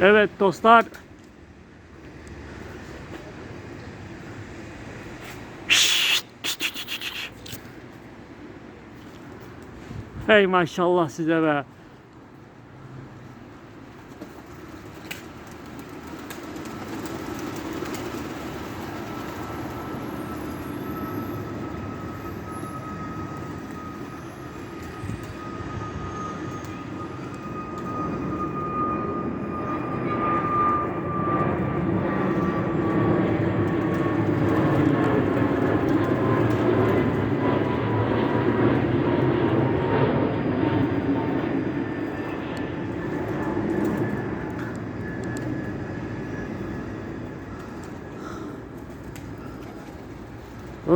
Evet dostlar. Hey maşallah size be.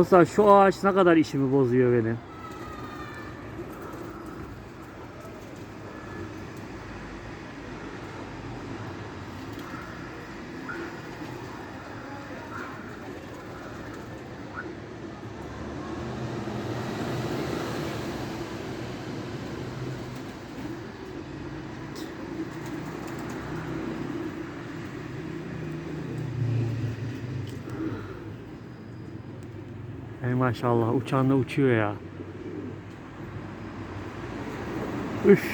Dostlar şu ağaç ne kadar işimi bozuyor benim. Ey maşallah uçan da uçuyor ya. Üf.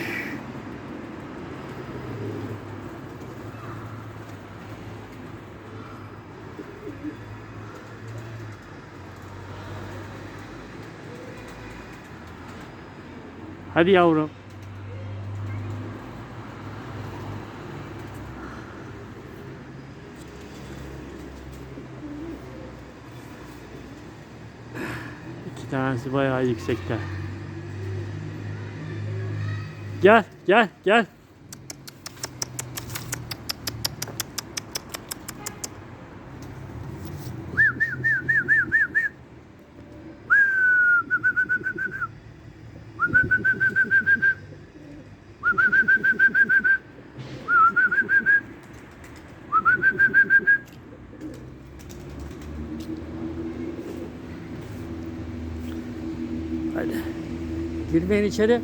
Hadi yavrum. İki tanesi bayağı yüksekte. Gel, gel, gel. Hadi. Girmeyin içeri.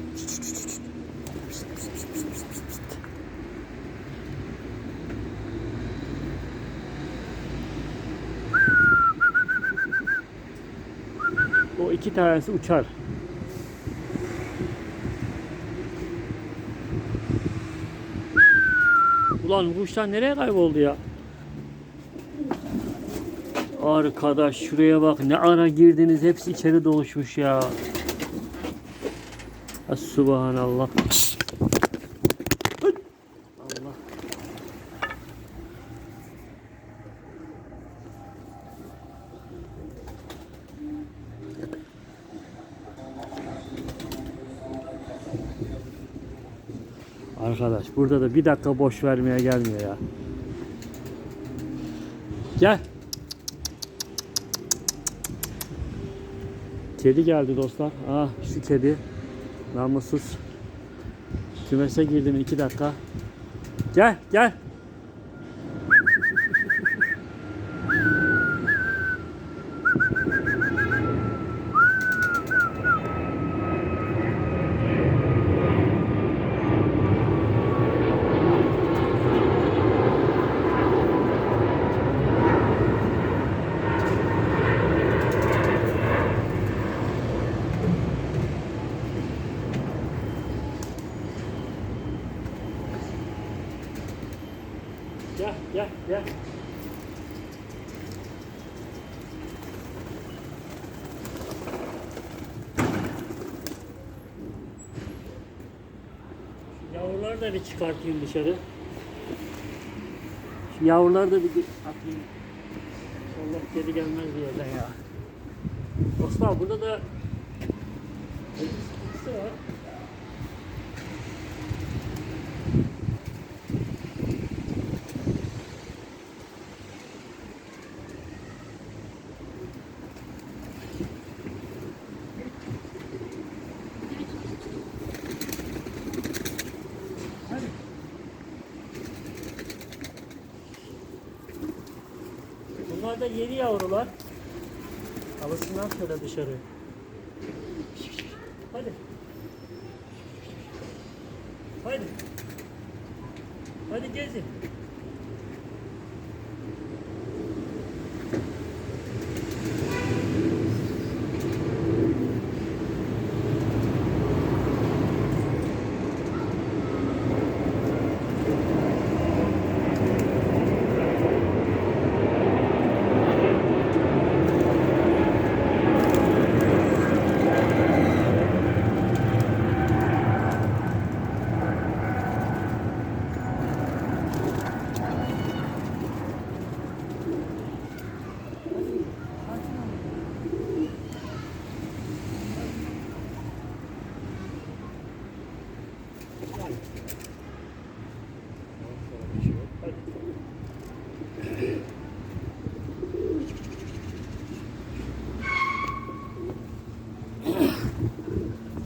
O iki tanesi uçar. Ulan kuşlar nereye kayboldu ya? Arkadaş şuraya bak ne ara girdiniz hepsi içeri doluşmuş ya. Ha, Subhanallah. Allah. Arkadaş burada da bir dakika boş vermeye gelmiyor ya. Gel. Kedi geldi dostlar. Ah şu kedi. Namussuz. Kümese girdim iki dakika. Gel gel gel gel. Şu Yavruları da bir çıkartayım dışarı. Şu yavruları da bir atayım. Allah geri gelmez bir yerden ya. Dostlar burada da sıkıntısı var. Bunlar da yeni yavrular. Alışsınlar şöyle dışarı. Hadi. Hadi. Hadi gezin.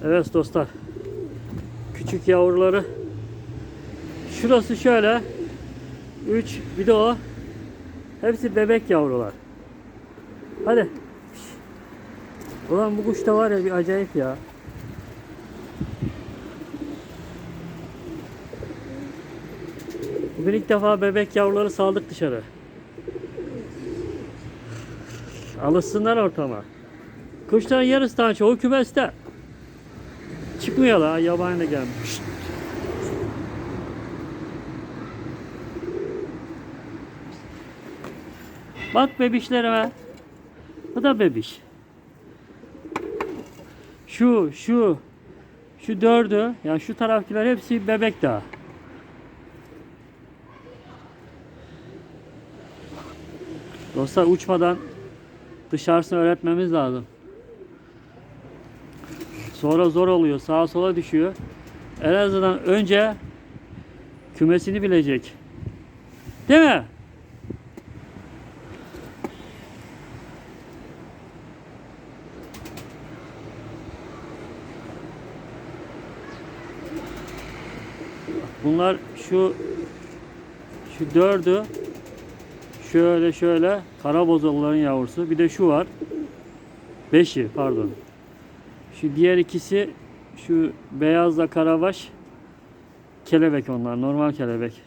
Evet dostlar. Küçük yavruları. Şurası şöyle. 3 bir de o. Hepsi bebek yavrular. Hadi. Ulan bu kuş da var ya bir acayip ya. Bugün ilk defa bebek yavruları saldık dışarı. Alışsınlar ortama. Kuşların yarısından çoğu kümeste. Çıkmıyorlar. Yabani de gelmiş. Bak bebişlerime. Bu da bebiş. Şu, şu, şu dördü, yani şu tarafkiler hepsi bebek daha. Dostlar uçmadan dışarısını öğretmemiz lazım. Sonra zor oluyor. Sağa sola düşüyor. En azından önce kümesini bilecek. Değil mi? Bunlar şu şu dördü şöyle şöyle karabozulların yavrusu. Bir de şu var. Beşi pardon. Şu diğer ikisi şu beyazla karabaş kelebek onlar. Normal kelebek.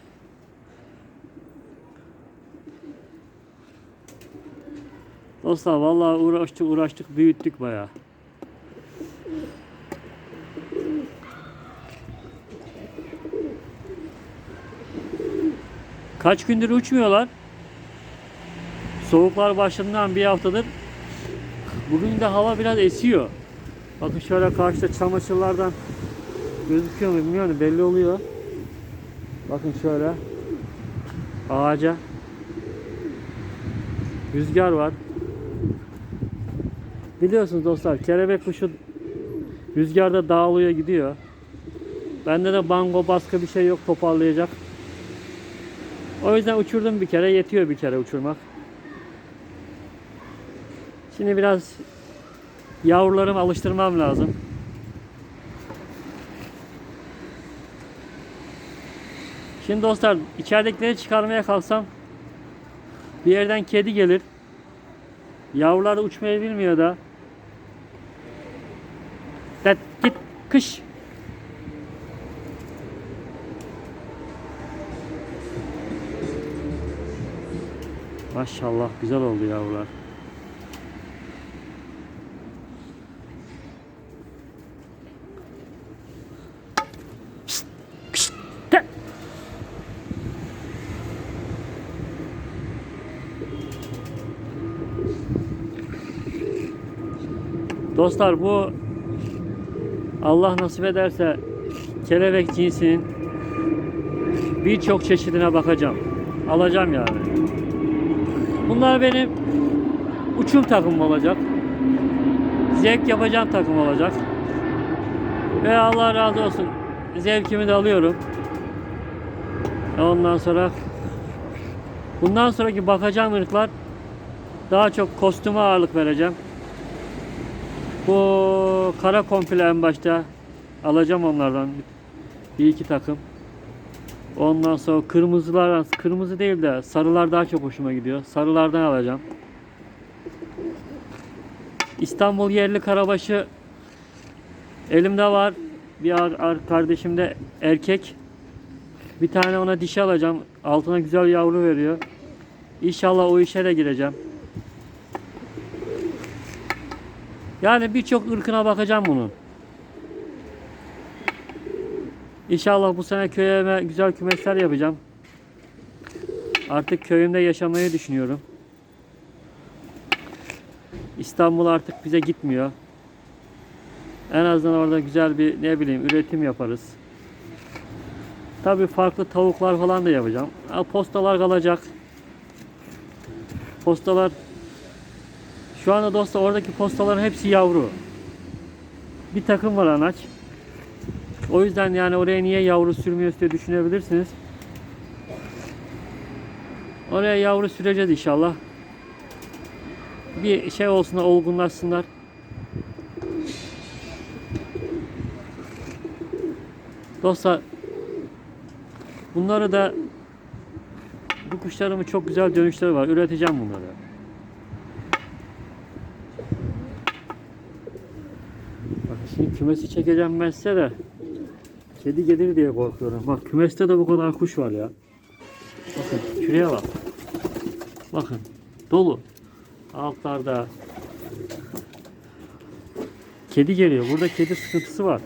Dostlar vallahi uğraştık uğraştık büyüttük bayağı. Kaç gündür uçmuyorlar. Soğuklar başladığından bir haftadır. Bugün de hava biraz esiyor. Bakın şöyle karşıda çamaşırlardan gözüküyor mu bilmiyorum belli oluyor. Bakın şöyle ağaca rüzgar var. Biliyorsunuz dostlar kelebek kuşu rüzgarda dağılıyor gidiyor. Bende de bango baskı bir şey yok toparlayacak. O yüzden uçurdum bir kere yetiyor bir kere uçurmak. Şimdi biraz yavrularımı alıştırmam lazım. Şimdi dostlar içeridekileri çıkarmaya kalksam bir yerden kedi gelir. Yavrular da uçmayı bilmiyor da. Git, git kış. Maşallah güzel oldu yavrular. Dostlar bu Allah nasip ederse kelebek cinsinin birçok çeşidine bakacağım. Alacağım yani. Bunlar benim uçum takımım olacak. Zevk yapacağım takım olacak. Ve Allah razı olsun. Zevkimi de alıyorum. Ondan sonra bundan sonraki bakacağım ırklar daha çok kostüme ağırlık vereceğim. Bu kara komple en başta alacağım onlardan bir iki takım. Ondan sonra kırmızılar, kırmızı değil de sarılar daha çok hoşuma gidiyor. Sarılardan alacağım. İstanbul yerli karabaşı elimde var. Bir ar- ar- kardeşim de erkek. Bir tane ona dişi alacağım. Altına güzel yavru veriyor. İnşallah o işe de gireceğim. Yani birçok ırkına bakacağım bunun. İnşallah bu sene köyüme güzel kümesler yapacağım. Artık köyümde yaşamayı düşünüyorum. İstanbul artık bize gitmiyor. En azından orada güzel bir ne bileyim üretim yaparız. Tabii farklı tavuklar falan da yapacağım. Postalar kalacak. Postalar şu anda dostlar oradaki postaların hepsi yavru. Bir takım var anaç. O yüzden yani oraya niye yavru sürmüyoruz diye düşünebilirsiniz. Oraya yavru süreceğiz inşallah. Bir şey olsunlar, olgunlaşsınlar. Dostlar bunları da bu kuşlarımın çok güzel dönüşleri var. Üreteceğim bunları. Bak şimdi kümesi çekeceğim ben de. Kedi gelir diye korkuyorum. Bak kümeste de bu kadar kuş var ya. Bakın şuraya bak. Bakın dolu. Altlarda. Kedi geliyor. Burada kedi sıkıntısı var.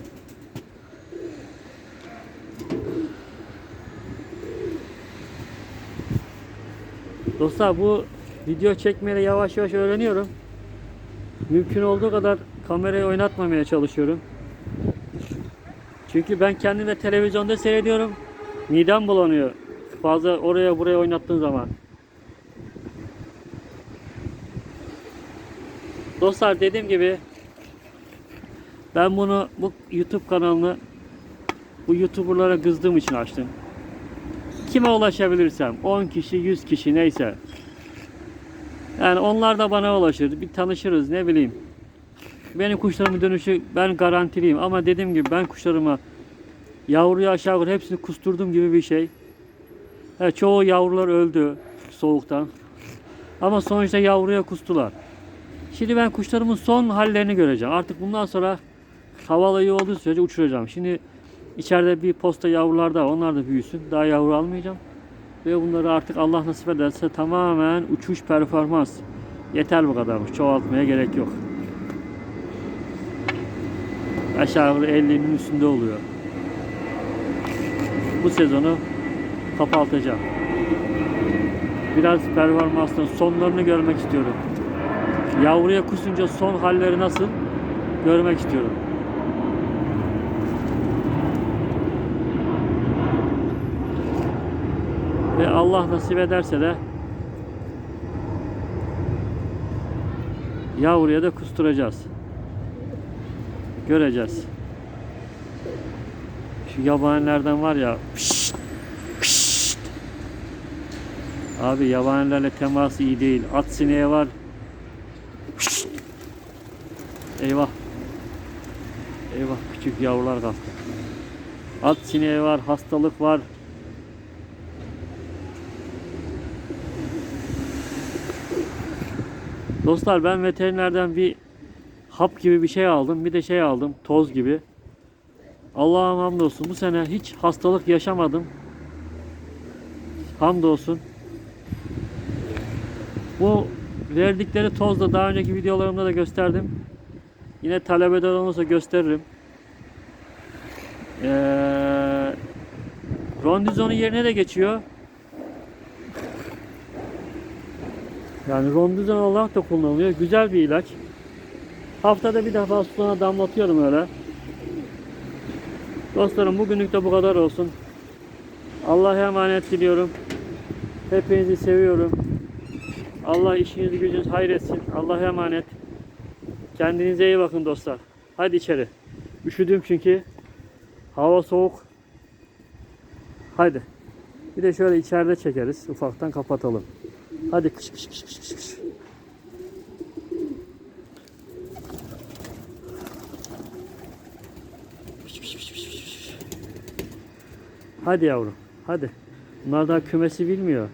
Dostlar bu video çekmeyi yavaş yavaş öğreniyorum. Mümkün olduğu kadar kamerayı oynatmamaya çalışıyorum. Çünkü ben kendimi televizyonda seyrediyorum. Midem bulanıyor. Fazla oraya buraya oynattığın zaman. Dostlar dediğim gibi ben bunu bu YouTube kanalını bu YouTuber'lara kızdığım için açtım. Kime ulaşabilirsem 10 kişi 100 kişi neyse. Yani onlar da bana ulaşır. Bir tanışırız ne bileyim. Benim kuşlarımın dönüşü ben garantiliyim ama dediğim gibi ben kuşlarıma yavruyu aşağı yukarı hepsini kusturdum gibi bir şey. Evet, çoğu yavrular öldü soğuktan. Ama sonuçta yavruya kustular. Şimdi ben kuşlarımın son hallerini göreceğim. Artık bundan sonra havalı iyi olduğu sürece uçuracağım. Şimdi içeride bir posta yavrular da onlar da büyüsün. Daha yavru almayacağım. Ve bunları artık Allah nasip ederse tamamen uçuş performans. Yeter bu kadarmış. Çoğaltmaya gerek yok. Aşağı yukarı 50'nin üstünde oluyor. Bu sezonu kapatacağım. Biraz performansın sonlarını görmek istiyorum. Yavruya kusunca son halleri nasıl görmek istiyorum. Ve Allah nasip ederse de yavruya da kusturacağız. Göreceğiz. Şu yabanilerden var ya pişt, pişt. Abi yabanilerle teması iyi değil. At sineği var. Pişt. Eyvah. Eyvah küçük yavrular kalktı. At sineği var, hastalık var. Dostlar ben veterinerden bir hap gibi bir şey aldım. Bir de şey aldım. Toz gibi. Allah'ım hamdolsun. Bu sene hiç hastalık yaşamadım. Hamdolsun. Bu verdikleri tozda daha önceki videolarımda da gösterdim. Yine talep eden olursa gösteririm. Ee, Rondizon'un yerine de geçiyor. Yani rondizon olarak da kullanılıyor. Güzel bir ilaç. Haftada bir defa suyuna damlatıyorum öyle. Dostlarım bugünlük de bu kadar olsun. Allah'a emanet diliyorum. Hepinizi seviyorum. Allah işinizi gücünüzü hayretsin. Allah'a emanet. Kendinize iyi bakın dostlar. Hadi içeri. Üşüdüm çünkü. Hava soğuk. Hadi. Bir de şöyle içeride çekeriz. Ufaktan kapatalım. Hadi kış kış kış kış. Kış, kış, kış, kış, kış. Hadi yavrum. Hadi. Bunlar daha kümesi bilmiyor.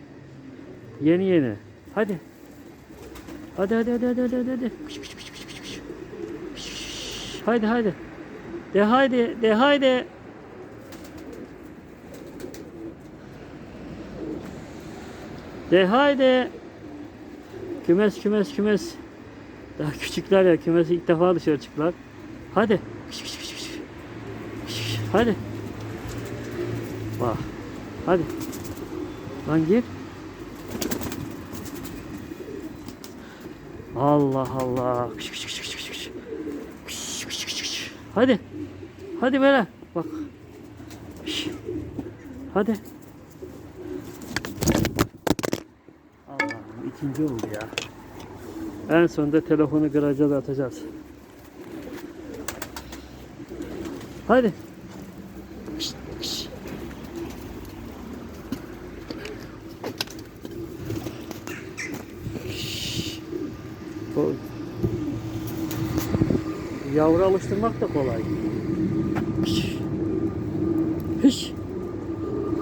Yeni yeni. Hadi. Hadi hadi hadi hadi hadi hadi. hadi. Kış, kış, kış, kış, kış, kış. Kış. Haydi haydi. De haydi de haydi. De haydi. Kümes kümes kümes. Daha küçükler ya kümes ilk defa dışarı çıktılar. Hadi. Kış, kış, kış, kış. Kış, kış. Hadi. Bak. Hadi. Lan gir. Allah Allah. Kış, kış, kış, kış, kış, kış. Kış, kış, kış. Hadi. Hadi böyle. Bak. Kış. Hadi. Allah'ım ikinci oldu ya. En sonunda telefonu garaja atacağız. Hadi. Yavru alıştırmak da kolay. Hış. Hış.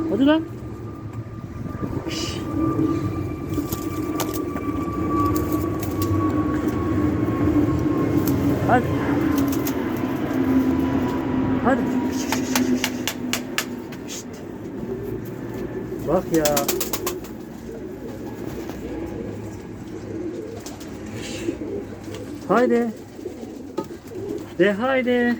Hadi lan. Hış. Hadi. Hadi. Şşt. Bak ya. Haydi. De haydi.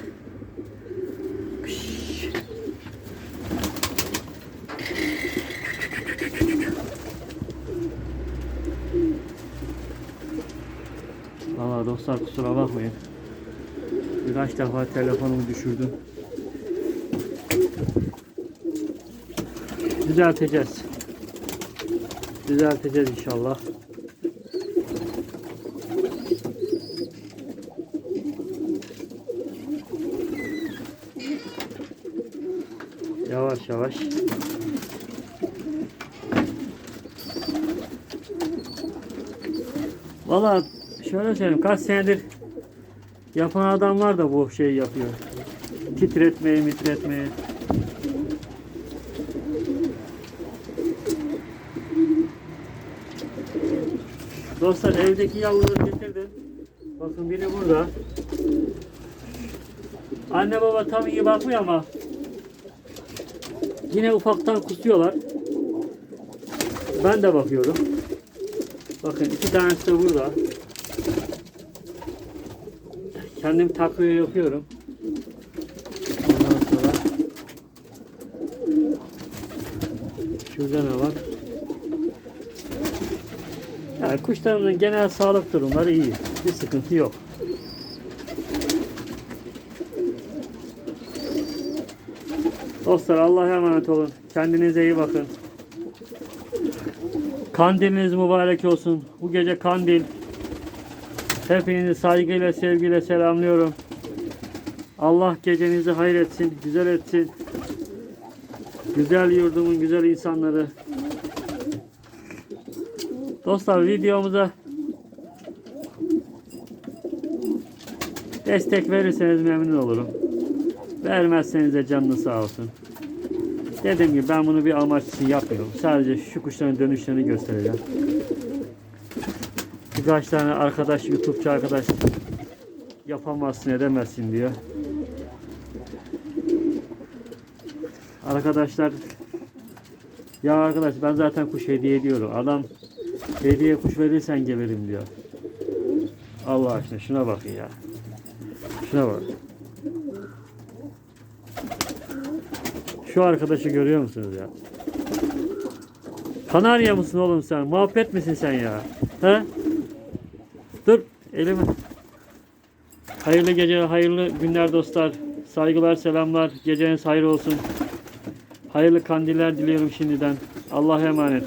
Valla dostlar kusura bakmayın. Birkaç defa telefonumu düşürdüm. Düzelteceğiz. Düzelteceğiz inşallah. Yavaş yavaş. Valla şöyle söyleyeyim kaç senedir yapan adamlar da bu şeyi yapıyor. Titretmeyi mitretmeyi. Dostlar evdeki yavruları getirdim. Bakın biri burada. Anne baba tam iyi bakmıyor ama yine ufaktan kusuyorlar. Ben de bakıyorum. Bakın iki tanesi de burada. Kendim takviye yapıyorum. Ondan sonra şurada ne var? Yani kuşlarımın genel sağlık durumları iyi. Bir sıkıntı yok. Dostlar Allah'a emanet olun. Kendinize iyi bakın. Kandiliniz mübarek olsun. Bu gece kandil. Hepinizi saygıyla, sevgiyle selamlıyorum. Allah gecenizi hayır etsin, güzel etsin. Güzel yurdumun güzel insanları. Dostlar videomuza destek verirseniz memnun olurum. Vermezseniz de canınız sağ olsun. Dediğim gibi ben bunu bir amaç için yapmıyorum. Sadece şu kuşların dönüşlerini göstereceğim. Birkaç tane arkadaş, YouTube'cu arkadaş yapamazsın edemezsin diyor. Arkadaşlar ya arkadaş ben zaten kuş hediye ediyorum. Adam hediye kuş verirsen gelirim diyor. Allah aşkına şuna bakın ya. Şuna bak. Şu arkadaşı görüyor musunuz ya? Kanarya mısın oğlum sen? Muhabbet misin sen ya? He? Dur elimi. Hayırlı geceler, hayırlı günler dostlar. Saygılar, selamlar. Geceniz hayır olsun. Hayırlı kandiller diliyorum şimdiden. Allah'a emanet.